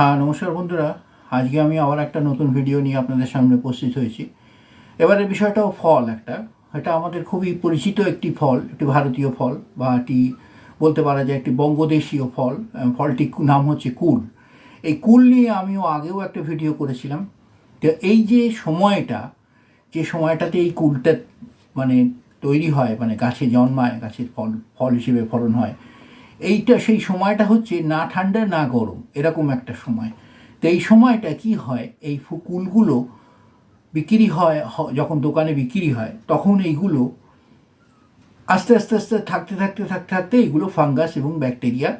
হ্যাঁ নমস্কার বন্ধুরা। আজকে আমি আবার একটা নতুন ভিডিও নিয়ে আপনাদের সামনে উপস্থিত হয়েছি। এবারে বিষয়টাও ফল একটা। এটা আমাদের খুবই পরিচিত একটি ফল, একটি ভারতীয় ফল, বা একটি বলতে পারা যায় একটি বঙ্গদেশীয় ফল। ফলটির নাম হচ্ছে কুল। এই কুল নিয়ে আমিও আগেও একটা ভিডিও করেছিলাম। তো এই যে সময়টা, যে সময়টাতে এই কুলটা মানে তৈরি হয় মানে গাছে জন্মায়, গাছের ফল ফল হিসেবে ফলন হয় এইটা সেই সময়টা হচ্ছে না ঠান্ডা, না গরম, এরকম একটা সময়। তো এই সময়টা কি হয়? এই কুলগুলো বিক্রি হয় যখন দোকানে বিক্রি হয়, তখন এইগুলো আস্তে আস্তে আস্তে থাকতে থাকতে থাকতে থাকতে এইগুলো ফাঙ্গাস এবং ব্যাকটেরিয়া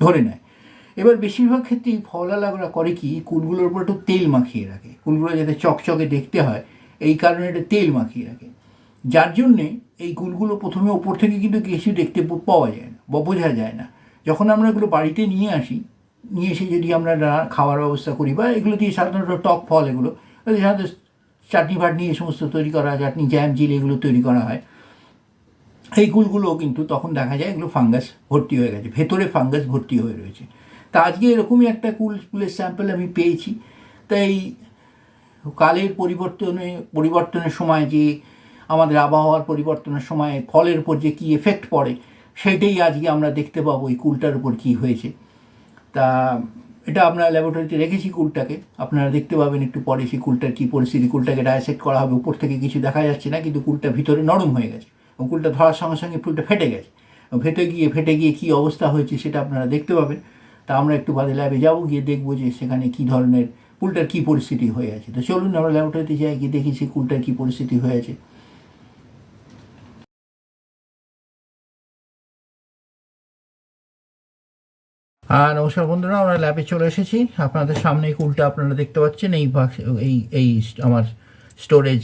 ধরে নেয়। এবার বেশিরভাগ ক্ষেত্রে ক্ষেত্রেই ফলওয়ালারা করে কি? কুলগুলোর উপর একটু তেল মাখিয়ে রাখে। কুলগুলো যাতে চকচকে দেখতে হয়, এই কারণে এটা তেল মাখিয়ে রাখে। যার জন্যে এই কুলগুলো প্রথমে ওপর থেকে কিন্তু কিছু দেখতে পাওয়া যায় না, বা বোঝা যায় না। যখন আমরা এগুলো বাড়িতে নিয়ে আসি, নিয়ে এসে যদি আমরা খাওয়ার ব্যবস্থা করি, বা এগুলো দিয়ে সাধারণত টক ফল এগুলো সাধারণত চাটনি ফাটনি এই সমস্ত তৈরি করা হয় চাটনি, জ্যাম, জিল এগুলো তৈরি করা হয়। এই কুলগুলো কিন্তু তখন দেখা যায় এগুলো ফাঙ্গাস ভর্তি হয়ে গেছে, ভেতরে ফাঙ্গাস ভর্তি হয়ে রয়েছে। তা আজকে এরকমই একটা কুল, কুলের স্যাম্পল আমি পেয়েছি। তাই কালের পরিবর্তনে, পরিবর্তনের সময় যে আমাদের আবহাওয়ার পরিবর্তনের সময় ফলের উপর যে কী এফেক্ট পড়ে সেটাই আজকে আমরা দেখতে পাবো এই কুলটার উপর কী হয়েছে। তা এটা আমরা ল্যাবরেটরিতে রেখেছি কুলটাকে। আপনারা দেখতে পাবেন একটু পরে সেই কুলটার কী পরিস্থিতি, কুলটাকে ডায়াসেক্ট করা হবে। উপর থেকে কিছু দেখা যাচ্ছে না, কিন্তু কুলটা ভিতরে নরম হয়ে গেছে এবং কুলটা ধরার সঙ্গে সঙ্গে ফুলটা ফেটে গেছে। ফেটে গিয়ে ফেটে গিয়ে কী অবস্থা হয়েছে সেটা আপনারা দেখতে পাবেন। তা আমরা একটু বাদে ল্যাবে যাব, গিয়ে দেখব যে সেখানে কী ধরনের কুলটার কী পরিস্থিতি হয়ে আছে। তো চলুন আমরা ল্যাবরেটরিতে যাই, গিয়ে দেখি সেই কুলটার কী পরিস্থিতি হয়ে আছে। হ্যাঁ নমস্কার বন্ধুরা, আমরা ল্যাবে চলে এসেছি। আপনাদের সামনে কুলটা আপনারা দেখতে পাচ্ছেন, এই এই এই আমার স্টোরেজ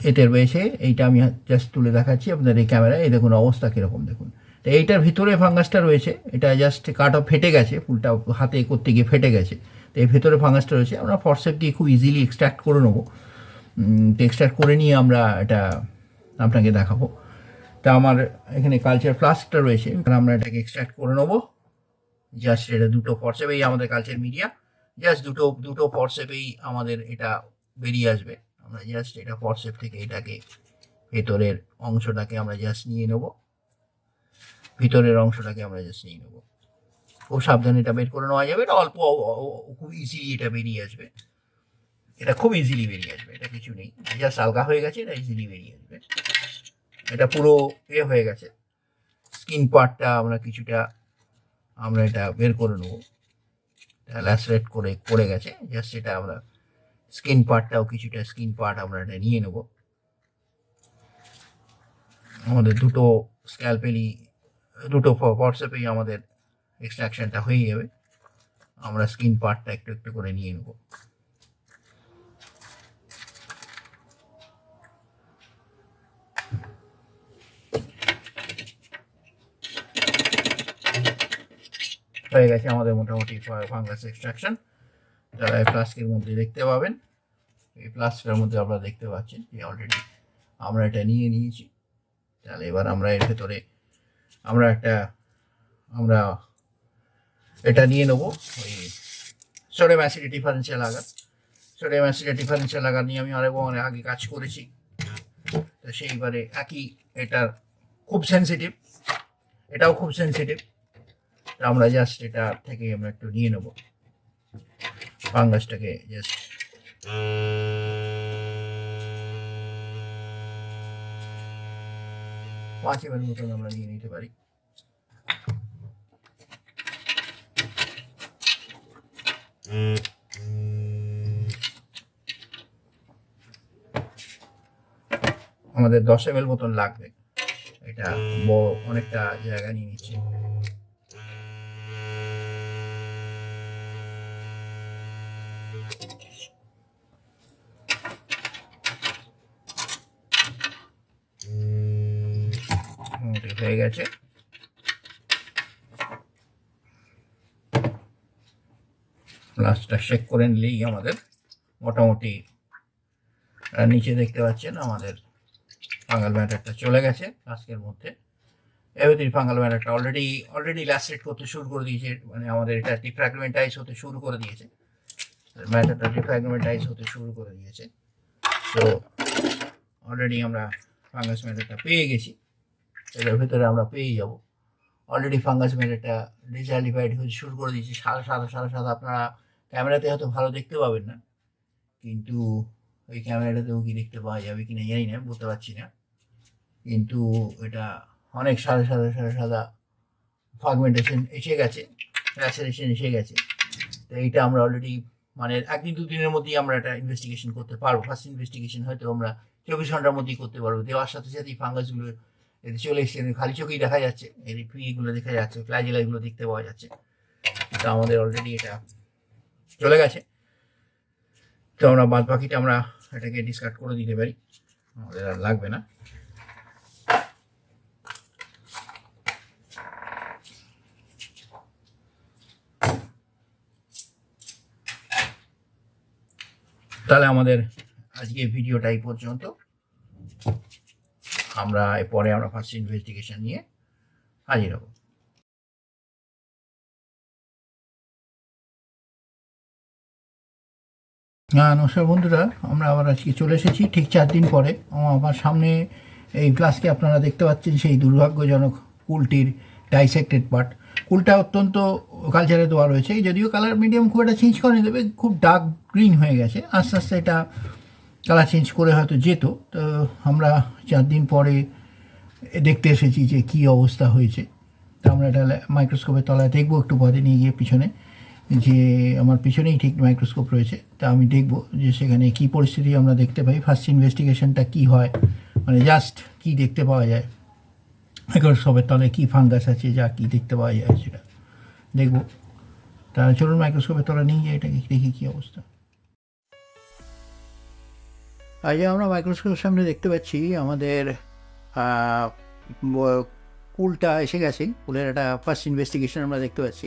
এতে রয়েছে। এইটা আমি জাস্ট তুলে দেখাচ্ছি আপনাদের এই ক্যামেরায় এই দেখুন অবস্থা কীরকম, দেখুন। তো এইটার ভিতরে ফাঙ্গাসটা রয়েছে। এটা জাস্ট কাট অফ ফেটে গেছে, ফুলটা হাতে করতে গিয়ে ফেটে গেছে। তো এই ভেতরে ফাঙ্গাসটা রয়েছে। আমরা ফরসেপ দিয়ে খুব ইজিলি এক্সট্র্যাক্ট করে নেব। এক্সট্র্যাক্ট করে নিয়ে আমরা এটা আপনাকে দেখাবো। তা আমার এখানে কালচার ফ্লাস্কটা রয়েছে। আমরা এটাকে এক্সট্র্যাক্ট করে নেব। জাস্ট এটা দুটো ফরসেপেই আমাদের কালচার মিডিয়া জাস্ট দুটো দুটো ফরসেপেই আমাদের এটা বেরিয়ে আসবে। আমরা জাস্ট এটা ফরসেপ থেকে এটাকে ভেতরের অংশটাকে আমরা জাস্ট নিয়ে নেব। ভিতরের অংশটাকে আমরা জাস্ট নিয়ে নেব। খুব সাবধানে এটা বের করে নেওয়া যাবে। এটা অল্প খুব ইজিলি এটা বেরিয়ে আসবে। এটা খুব ইজিলি বেরিয়ে আসবে। এটা কিছু নেই। জাস্ট আলগা হয়ে গেছে, এটা ইজিলি বেরিয়ে আসবে। এটা পুরো এ হয়ে গেছে। স্কিন পার্টটা আমরা কিছুটা, আমরা এটা বের করে নেব। ল্যাসরেট করে, পড়ে গেছে। জাস্ট এটা আমরা স্কিন পার্টটাও কিছুটা স্কিন পার্ট আমরা এটা নিয়ে নেব। আমাদের দুটো স্ক্যালপেলই দুটো হোয়াটসঅ্যাপেই আমাদের এক্সট্রাকশনটা হয়ে যাবে। আমরা স্কিন পার্টটা একটু একটু করে নিয়ে নেব। হয়ে গেছে আমাদের মোটামুটি ফাঙ্গাস এক্সট্রাকশন যারা এই ফ্লাস্কের মধ্যে দেখতে পাবেন, এই ফ্লাস্কের মধ্যে আপনারা দেখতে পাচ্ছেন যে অলরেডি আমরা এটা নিয়ে নিয়েছি। তাহলে এবার আমরা এর ভেতরে আমরা একটা, আমরা এটা নিয়ে নেব ওই sodium acid differential agar sodium acid differential agar নিয়ে আমি অনেক অনেক আগে কাজ করেছি। তো সেইবারে একই এটার খুব সেন্সিটিভ এটাও খুব সেন্সিটিভ আমরা জাস্ট এটা থেকে আমরা একটু নিয়ে নেব। ফাঙ্গাসটাকে জাস্ট পাঁচ এবার মতন আমরা নিয়ে নিতে পারি। আমাদের দশ এম মতন লাগবে। এটা অনেকটা জায়গা নিয়ে নিচ্ছে মোটামুটি হয়ে গেছে। লাস্টটা শেক করে নিলেই আমাদের মোটামুটি নিচে দেখতে পাচ্ছেন আমাদের ফাঙ্গাল ম্যাটারটা চলে গেছে ফ্লাস্কের মধ্যে। এভেতির ফাঙ্গাল ম্যাটারটা অলরেডি অলরেডি ল্যাসেট করতে শুরু করে দিয়েছে মানে আমাদের এটা ডিফ্র্যাগমেন্টাইজ হতে শুরু করে দিয়েছে। ম্যাটারটা ডিফ্র্যাগমেন্টাইজ হতে শুরু করে দিয়েছে। তো অলরেডি আমরা ফাঙ্গাস ম্যাটারটা পেয়ে গেছি। এটার ভেতরে আমরা পেয়ে যাব। অলরেডি ফাঙ্গাস ম্যাটারটা ডিজালিফাইড হতে শুরু করে দিয়েছে। সাদা সাদা সাদা সাদা আপনারা ক্যামেরাতে হয়তো ভালো দেখতে পাবেন না। কিন্তু ওই ক্যামেরাটাতেও কি দেখতে পাওয়া যাবে কি না জানি না বলতে পারছি না। কিন্তু এটা অনেক সাদা সাদা সাদা সাদা ফ্রাগমেন্টেশন এসে গেছে ল্যাসারেশন এসে গেছে। তো এইটা আমরা অলরেডি মানে একদিন দু দিনের মধ্যেই আমরা এটা ইনভেস্টিগেশন করতে পারব। ফার্স্ট ইনভেস্টিগেশন হয়তো আমরা চব্বিশ ঘণ্টার মধ্যেই করতে পারব। দেওয়ার সাথে সাথেই ফাঙ্গাসগুলো এতে চলে এসছে। খালি চোখেই দেখা যাচ্ছে। এর ফিগুলো দেখা যাচ্ছে ফ্ল্যাজিলাগুলো দেখতে পাওয়া যাচ্ছে। তো আমাদের অলরেডি এটা চলে গেছে। তো আমরা বাদ বাকিটা আমরা এটাকে ডিসকার্ড করে দিতে পারি। আমাদের আর লাগবে না। তাহলে আমাদের আজকে ভিডিওটা এই পর্যন্ত। আমরা এরপরে আমরা ফার্স্ট ইনভেস্টিগেশন নিয়ে হাজির হব। হ্যাঁ নমস্কার বন্ধুরা, আমরা আবার আজকে চলে এসেছি ঠিক চার দিন পরে। আমা- আমার সামনে এই গ্লাসকে আপনারা দেখতে পাচ্ছেন, সেই দুর্ভাগ্যজনক কুলটির ডাইসেক্টেড পার্ট কুলটা অত্যন্ত কালচারে দেওয়া রয়েছে, যদিও কালার মিডিয়াম খুব একটা চেঞ্জ করেনি দেবে খুব ডার্ক গ্রিন হয়ে গেছে। আস্তে আস্তে এটা কালার চেঞ্জ করে হয়তো যেত, তো আমরা চার দিন পরে দেখতে এসেছি যে কী অবস্থা হয়েছে। তা আমরা এটা মাইক্রোস্কোপের তলায় দেখব, একটু পরে নিয়ে গিয়ে পিছনে যে আমার পিছনেই ঠিক মাইক্রোস্কোপ রয়েছে। তা আমি দেখব যে সেখানে কী পরিস্থিতি আমরা দেখতে পাই। ফার্স্ট ইনভেস্টিগেশনটা কী হয়? মানে জাস্ট কী দেখতে পাওয়া যায়? মাইক্রোস্কোপের তলায় কী ফাঙ্গাস আছে যা কী দেখতে পাওয়া যায় সেটা দেখব। তা চলুন মাইক্রোস্কোপের তলা নিয়ে যাই এটাকে দেখি কী অবস্থা। আজ আমরা মাইক্রোস্কোপের সামনে দেখতে পাচ্ছি আমাদের কুলটা এসে গেছে। কুলের একটা ফার্স্ট ইনভেস্টিগেশন আমরা দেখতে পাচ্ছি।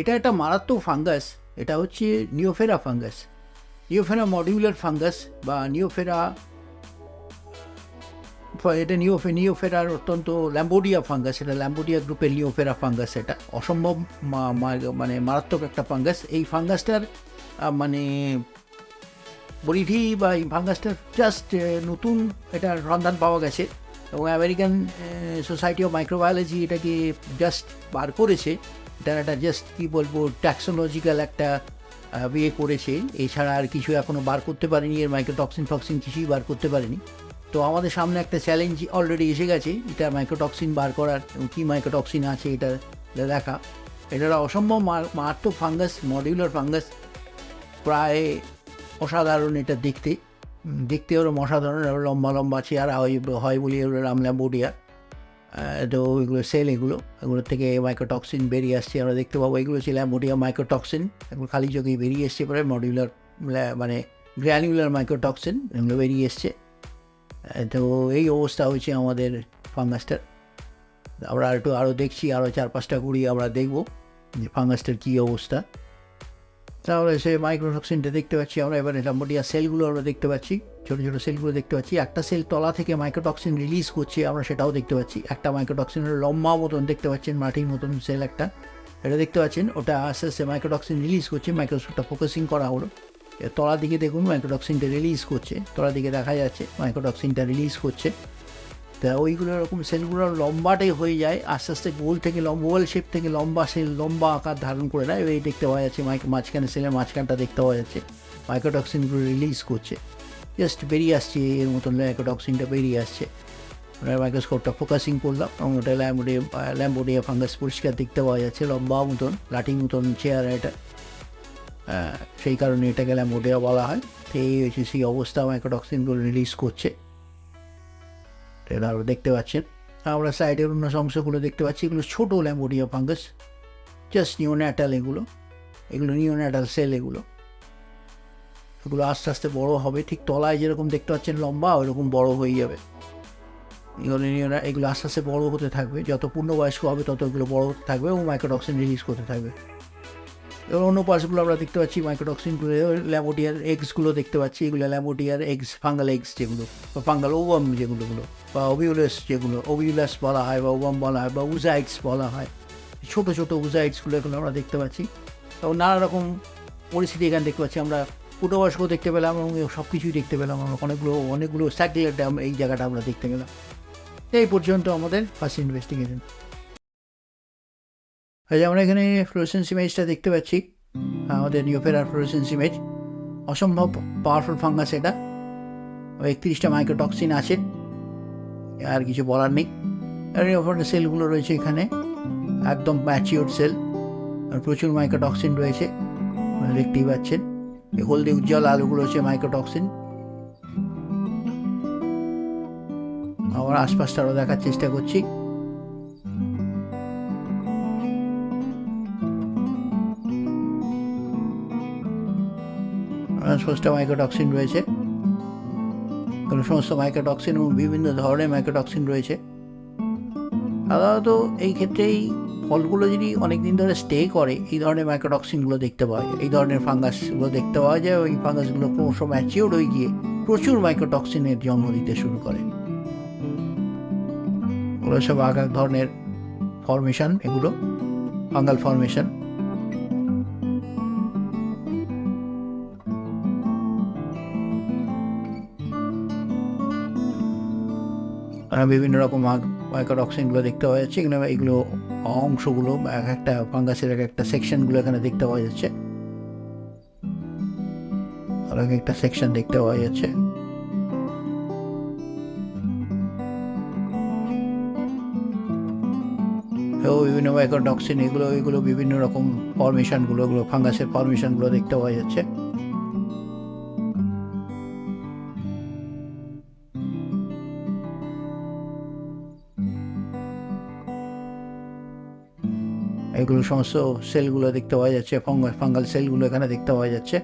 এটা একটা মারাত্মক ফাঙ্গাস এটা হচ্ছে নিওফেরা ফাঙ্গাস নিওফেরা মডিউলার ফাঙ্গাস বা নিওফেরা এটা নিওফে নিওফেরার অত্যন্ত ল্যাম্বোডিয়া ফাঙ্গাস এটা ল্যাম্বোডিয়া গ্রুপের নিওফেরা ফাঙ্গাস এটা। অসম্ভব মানে মারাত্মক একটা ফাঙ্গাস এই ফাঙ্গাসটার মানে বলিঠি বা এই ফাঙ্গাসটার জাস্ট নতুন এটা সন্ধান পাওয়া গেছে। এবং আমেরিকান সোসাইটি অফ মাইক্রোবায়োলজি এটাকে জাস্ট বার করেছে। এটার একটা জাস্ট কী বলব ট্যাক্সোলজিক্যাল একটা ইয়ে করেছে। এছাড়া আর কিছু এখনও বার করতে পারেনি। এর মাইক্রোটক্সিন ফক্সিন কিছুই বার করতে পারেনি। তো আমাদের সামনে একটা চ্যালেঞ্জ অলরেডি এসে গেছে, এটা মাইক্রোটক্সিন বার করার এবং কী মাইক্রোটক্সিন আছে এটা দেখা। এটা অসম্ভব মারাত্মক ফাঙ্গাস মডিউলার ফাঙ্গাস প্রায় অসাধারণ এটা দেখতে। দেখতে ওরম অসাধারণ লম্বা লম্বা চেয়ারা হয় হয় বলি ওগুলো রামল্যাম্বোডিয়া তো ওইগুলো সেল এগুলো, এগুলোর থেকে মাইক্রোটক্সিন বেরিয়ে আসছে, আমরা দেখতে পাবো এগুলো হচ্ছে ল্যাম্বোডিয়া মাইক্রোটক্সিন এগুলো খালি চোখেই বেরিয়ে এসছে পরে মডিউলার মানে গ্র্যানুলার মাইক্রোটক্সিন এগুলো বেরিয়ে এসছে। তো এই অবস্থা হয়েছে আমাদের ফাঙ্গাসটার। আমরা একটু আরও দেখছি আরও চার পাঁচটা কুড়ি আমরা দেখব যে ফাঙ্গাসটার কী অবস্থা। তাহলে সে মাইক্রোটক্সিনটা দেখতে পাচ্ছি আমরা। এবারে লাম্বোডিয়া সেলগুলো আমরা দেখতে পাচ্ছি। ছোটো ছোটো সেলগুলো দেখতে পাচ্ছি। একটা সেল তলা থেকে মাইক্রোটক্সিন রিলিজ করছে, আমরা সেটাও দেখতে পাচ্ছি। একটা মাইক্রোটক্সিনের লম্বা মতন দেখতে পাচ্ছেন, মাটির মতন সেল একটা। এটা দেখতে পাচ্ছেন, ওটা আস্তে আস্তে মাইক্রোটক্সিন রিলিজ করছে মাইক্রোস্কোপটা ফোকাসিং করা হলো। তলার দিকে দেখুন মাইক্রোটক্সিনটা রিলিজ করছে। তলার দিকে দেখা যাচ্ছে মাইক্রোটক্সিনটা রিলিজ করছে। ওইগুলো এরকম সেলগুলো লম্বাটাই হয়ে যায়। আস্তে আস্তে গোল থেকে লম্বা ওয়াল শেপ থেকে লম্বা সেল লম্বা আকার ধারণ করে নেয়। এই দেখতে পাওয়া যাচ্ছে মাইক মাঝখানে সেলের মাঝখানটা দেখতে পাওয়া যাচ্ছে। মাইক্রোটক্সিনগুলো রিলিজ করছে। জাস্ট বেরিয়ে আসছে এর মতন মাইক্রোটক্সিনটা বেরিয়ে আসছে। মাইক্রোস্কোপটা ফোকাসিং করলাম এবং ওটা ল্যাম্বোডিয়া ল্যাম্বোডিয়া ফাঙ্গাস পরিষ্কার দেখতে পাওয়া যাচ্ছে লম্বা মতন, লাঠি মতন চেয়ার এটা। সেই কারণে এটাকে ল্যাম্বোডিয়া বলা হয়। এই হচ্ছে সেই অবস্থা মাইক্রোটক্সিনগুলো রিলিজ করছে। আরও দেখতে পাচ্ছেন। আমরা সাইডের অন্য অংশগুলো দেখতে পাচ্ছি। এগুলো ছোটো ল্যাম্বোডিয়া ফাঙ্গাস জাস্ট নিওন্যাটাল এগুলো। এগুলো নিওন্যাটাল সেল এগুলো। এগুলো আস্তে আস্তে বড় হবে। ঠিক তলায় যেরকম দেখতে পাচ্ছেন লম্বা, ওইরকম বড় হয়ে যাবে। এগুলো নিওনা এগুলো আস্তে আস্তে বড় হতে থাকবে। যত পূর্ণবয়স্ক হবে, তত এগুলো বড় হতে থাকবে এবং মাইক্রোটক্সিন রিলিজ করতে থাকবে। এবার অন্য পার্টসগুলো আমরা দেখতে পাচ্ছি মাইক্রোটক্সিনগুলো ল্যাবোটিয়ার এগসগুলো দেখতে পাচ্ছি। এগুলো ল্যাবোটিয়ার এগস ফাঙ্গাল এগস যেগুলো, বা ফাঙ্গাল ওভাম যেগুলোগুলো বা ওভিউলাস যেগুলো ওভিউলাস বলা হয়, বা ওভাম বলা হয়, বা উজাইটস বলা হয়। ছোটো ছোটো উজাইটসগুলো এগুলো আমরা দেখতে পাচ্ছি। এবং নানা রকম পরিস্থিতি এখানে দেখতে পাচ্ছি। আমরা পূর্ববয়স্ক দেখতে পেলাম এবং সব কিছুই দেখতে পেলাম আমরা। অনেকগুলো অনেকগুলো স্যাটেলাইট এই জায়গাটা আমরা দেখতে পেলাম এই পর্যন্ত আমাদের ফার্স্ট ইনভেস্টিগেশন যে আমরা এখানে ফ্লোরেসেন্স ইমেজটা দেখতে পাচ্ছি। আমাদের নিওফেরার ফ্লোরেসেন্স ইমেজ অসম্ভব পাওয়ারফুল ফাঙ্গাস এটা। একত্রিশটা মাইক্রোটক্সিন আছে। আর কিছু বলার নেই। আর নিওফেরার সেলগুলো রয়েছে এখানে। একদম ম্যাচিওর সেল আর প্রচুর মাইক্রোটক্সিন রয়েছে। দেখতেই পাচ্ছেন। এই হলদি উজ্জ্বল আলুগুলো হচ্ছে মাইক্রোটক্সিন আমার আশপাশটা আরও দেখার চেষ্টা করছি। সমস্ত মাইক্রোটক্সিন রয়েছে। কারণ সমস্ত মাইক্রোটক্সিন এবং বিভিন্ন ধরনের মাইক্রোটক্সিন রয়েছে। সাধারণত এই ক্ষেত্রেই ফলগুলো যদি অনেক দিন ধরে স্টে করে, এই ধরনের মাইক্রোটক্সিনগুলো দেখতে পাওয়া যায়। এই ধরনের ফাঙ্গাসগুলো দেখতে পাওয়া যায় ওই ফাঙ্গাসগুলো ক্রমশ ম্যাচিওর হয়ে গিয়ে প্রচুর মাইক্রোটক্সিনের জন্ম দিতে শুরু করে। ওগুলো সব এক ধরনের ফরমেশন এগুলো ফাঙ্গাল ফরমেশন বিভিন্ন রকম মাইক্রোটক্সিনগুলো দেখতে পাওয়া যাচ্ছে। এখানে এগুলো অংশগুলো, এক একটা ফাঙ্গাসের এক একটা সেকশনগুলো এখানে দেখতে পাওয়া যাচ্ছে। আর এক একটা সেকশন দেখতে পাওয়া যাচ্ছে। বিভিন্ন মাইক্রোটক্সিন এগুলো এগুলো বিভিন্ন রকম ফরমেশনগুলো এগুলো ফাঙ্গাসের ফরমেশনগুলো দেখতে পাওয়া যাচ্ছে। সমস্ত সেলগুলো দেখতে পাওয়া যাচ্ছে ফাঙ্গাল সেলগুলো এখানে দেখতে পাওয়া যাচ্ছে।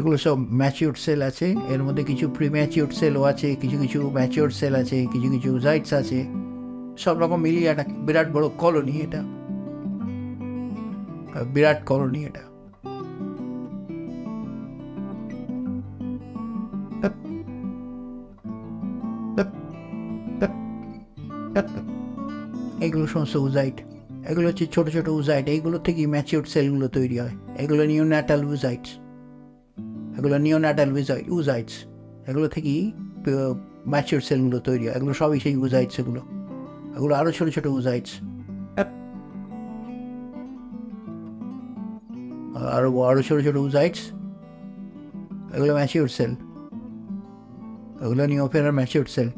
এগুলো সব ম্যাচিওর সেল আছে। এর মধ্যে কিছু প্রি ম্যাচিওর সেলও আছে, কিছু কিছু ম্যাচিওর সেল আছে, কিছু কিছু জাইটস আছে। সব রকম মিলিয়ে একটা বিরাট বড় কলোনি এটা। বিরাট কলোনি এটা। এগুলো সমস্ত উজাইট এগুলো হচ্ছে ছোট ছোট উজাইট এইগুলো থেকেই ম্যাচিওর সেলগুলো তৈরি হয়। এগুলো নিউন্যাটাল উজাইটস এগুলো নিওনাটাল উজাইট উজাইটস এগুলো থেকেই ম্যাচিওর সেলগুলো তৈরি হয়। এগুলো সবই সেই উজাইটস এগুলো। এগুলো আরও ছোটো ছোটো উজাইটস আরও আরও ছোটো ছোটো উজাইটস এগুলো ম্যাচিওর সেল এগুলো নিওফেরার ম্যাচিওর সেল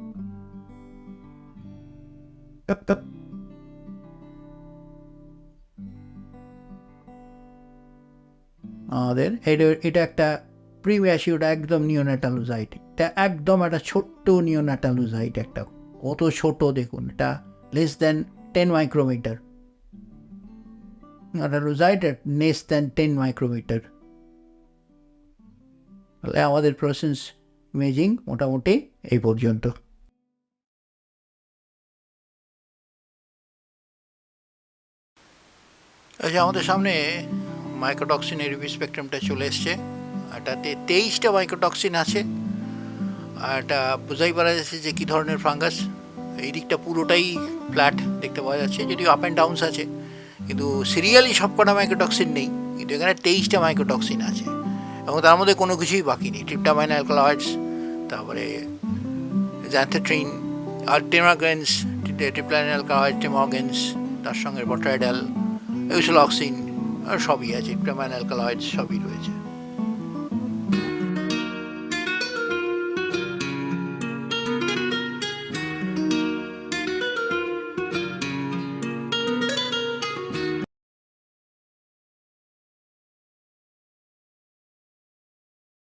আমাদের, এটা এটা একটা প্রিম্যাসিউড একদম নিওনাটালুজাইট এটা একদম একটা ছোট্ট নিওনাটালুজাইট একটা। কত ছোট দেখুন, এটা লেস দেন টেন মাইক্রোমিটার একটা লেস দেন টেন মাইক্রোমিটার তাহলে আমাদের প্রসেস ইমেজিং মোটামুটি এই পর্যন্ত। আচ্ছা আমাদের সামনে মাইক্রোটক্সিনের স্পেকট্রামটা চলে এসছে। এটাতে তেইশটা মাইক্রোটক্সিন আছে। আর এটা বোঝাই পারা যাচ্ছে যে কী ধরনের ফাঙ্গাস এই দিকটা পুরোটাই ফ্ল্যাট দেখতে পাওয়া যাচ্ছে, যদিও আপ অ্যান্ড ডাউনস আছে। কিন্তু সিরিয়ালি সবকটা মাইক্রোটক্সিন নেই। কিন্তু এখানে তেইশটা মাইক্রোটক্সিন আছে। এবং তার মধ্যে কোনো কিছুই বাকি নেই। ট্রিপটামাইন অ্যালকালয়েডস তারপরে জ্যান্থেট্রিন আর্টেমাগ্রেন্স ট্রিপ্লাইন অ্যালকালয়েড টেমগেন্স তার সঙ্গে বট্রাইডাল ইউসোলক্সিন সবই আছে। ট্রিপটামাইন অ্যালকালয়েডস সবই রয়েছে।